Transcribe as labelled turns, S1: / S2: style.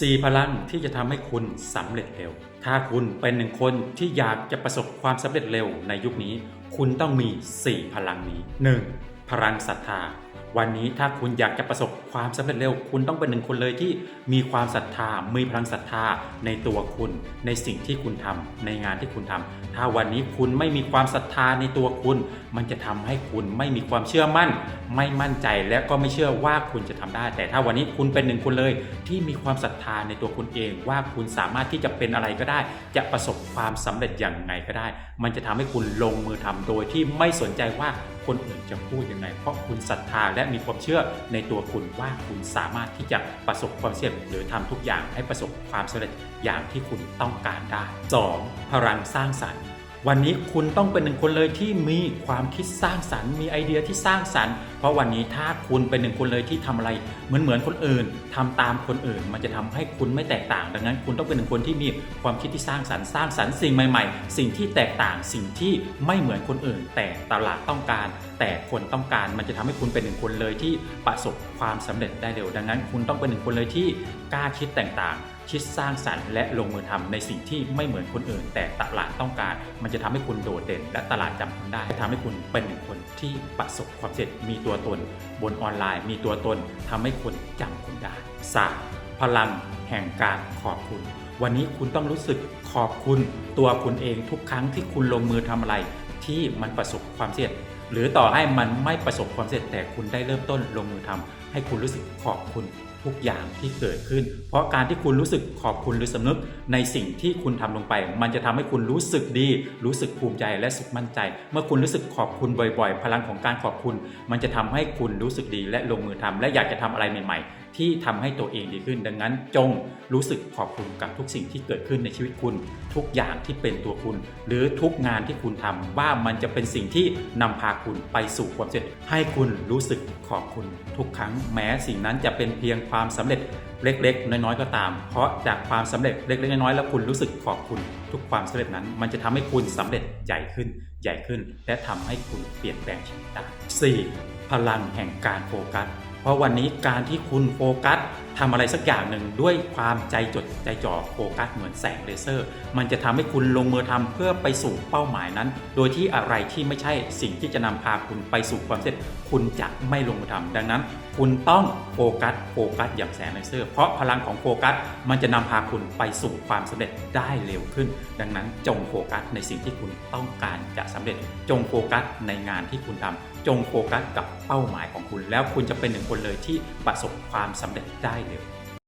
S1: 4 พลังที่จะทำให้คุณสำเร็จเร็ว ถ้าคุณเป็นหนึ่งคนที่อยากจะประสบความสำเร็จเร็วในยุคนี้ คุณต้องมี 4 พลังนี้ 1. พลังศรัทธา วันนี้ถ้าคุณอยากจะประสบความสำเร็จเร็ว คุณต้องเป็นหนึ่งคนเลยที่มีความศรัทธา มีพลังศรัทธาในตัวคุณ ในสิ่งที่คุณทำในงานที่คุณทำถ้าวันนี้คุณไม่มีความศรัทธาในตัวคุณ มันจะทำให้คุณไม่มีความเชื่อมั่น ไม่มั่นใจและก็ไม่เชื่อว่าคุณจะทำได้ แต่ถ้าวันนี้คุณเป็นหนึ่งคนเลย ที่มีความศรัทธาในตัวคุณเอง ว่าคุณสามารถที่จะเป็นอะไรก็ได้ จะประสบความสำเร็จอย่างไงก็ได้ มันจะทำให้คุณลงมือทำโดยที่ไม่สนใจว่าคนอื่นจะพูดยังไง เพราะคุณศรัทธาและมีความเชื่อในตัวคุณว่าคุณสามารถที่จะประสบความสำเร็จหรือทำทุกอย่างให้ประสบความสำเร็จอย่างที่คุณต้องการได้ 2. พลังสร้างสรรค์วันนี้คุณต้องเป็นหนึ่งคนเลยที่มีความคิดสร้างสรรค์ มีไอเดียที่สร้างสรรค์ ราะวันนี้ถ้าคุณเป็นหนึ่งคนเลยที่ทำอะไรเหมือนเหมือนคนอื่นทำตามคนอื่น มันจะทำให้คุณไม่แตกต่าง ดังนั้นคุณต้องเป็นหนึ่งคนที่มีความคิดที่สร้างสรรค์สร้างสรรค์สิ่งใหม่ ๆ สิ่งที่แตกต่างสิ่งที่ไม่เหมือนคนอื่น แต่ตลาดต้องการ แต่คนต้องการมันจะทำให้คุณเป็นหนึ่งคนเลยที่ประสบความสำเร็จได้เร็ว ดังนั้น คุณต้องเป็นหนึ่งคนเลยที่กล้าคิดแตกต่างคิดสร้างสรรค์และลงมือทำในสิ่งที่ไม่เหมือนคนอื่น แต่ตลาดต้องการ มันจะทำให้คุณโดดเด่น และตลาดจำคุณได้ทำให้คุณเป็นหนึ่งคนที่ประสบความสำเร็จมีตัวตน บนออนไลน์มีตัวตนทำให้คนจำคุณได้ 3. พลังแห่งการขอบคุณ วันนี้คุณต้องรู้สึกขอบคุณตัวคุณเองทุกครั้งที่คุณลงมือทำอะไร ที่มันประสบความสำเร็จ หรือต่อให้มันไม่ประสบความสำเร็จแต่คุณได้เริ่มต้นลงมือทำให้คุณรู้สึกขอบคุณ ทุกอย่างที่เกิดขึ้น เพราะการที่คุณรู้สึกขอบคุณหรือสำนึกในสิ่งที่คุณทำลงไป มันจะทำให้คุณรู้สึกดี รู้สึกภูมิใจและสุขมั่นใจ เมื่อคุณรู้สึกขอบคุณบ่อย ๆ พลังของการขอบคุณ มันจะทำให้คุณรู้สึกดีและลงมือทำและอยากจะทำอะไรใหม่ ๆที่ทำให้ตัวเองดีขึ้น ดังนั้นจงรู้สึกขอบคุณกับทุกสิ่งที่เกิดขึ้นในชีวิตคุณ ทุกอย่างที่เป็นตัวคุณ หรือทุกงานที่คุณทำว่ามันจะเป็นสิ่งที่นำพาคุณไปสู่ความสำเร็จให้คุณรู้สึกขอบคุณทุกครั้งแม้สิ่งนั้นจะเป็นเพียงความความสำเร็จเล็ก ๆ น้อยๆ ก็ตาม เพราะจากความสำเร็จเล็ก ๆ น้อยๆ แล้วคุณรู้สึกขอบคุณทุกความสำเร็จนั้น มันจะทำให้คุณสำเร็จใหญ่ขึ้น ใหญ่ขึ้น และทำให้คุณเปลี่ยนแปลงชีวิตได้ 4. พลังแห่งการโฟกัส เพราะวันนี้การที่คุณโฟกัส ทำอะไรสักอย่างหนึ่งด้วยความใจจดใจจ่อโฟกัสเหมือนแสงเลเซอร์ มันจะทำให้คุณลงมือทำเพื่อไปสู่เป้าหมายนั้น โดยที่อะไรที่ไม่ใช่สิ่งที่จะนำพาคุณไปสู่ความสำเร็จ คุณจะไม่ลงมือทำดังนั้น คุณต้องโฟกัสโฟกัสอย่างแสงเลเซอร์ เพราะพลังของโฟกัสมันจะนำพาคุณไปสู่ความสำเร็จได้เร็วขึ้น ดังนั้นจงโฟกัสในสิ่งที่คุณต้องการจะสำเร็จ จงโฟกัสในงานที่คุณทำจงโฟกัสกับเป้าหมายของคุณ แล้วคุณจะเป็นหนึ่งคนเลยที่ประสบความสำเร็จได้เร็ว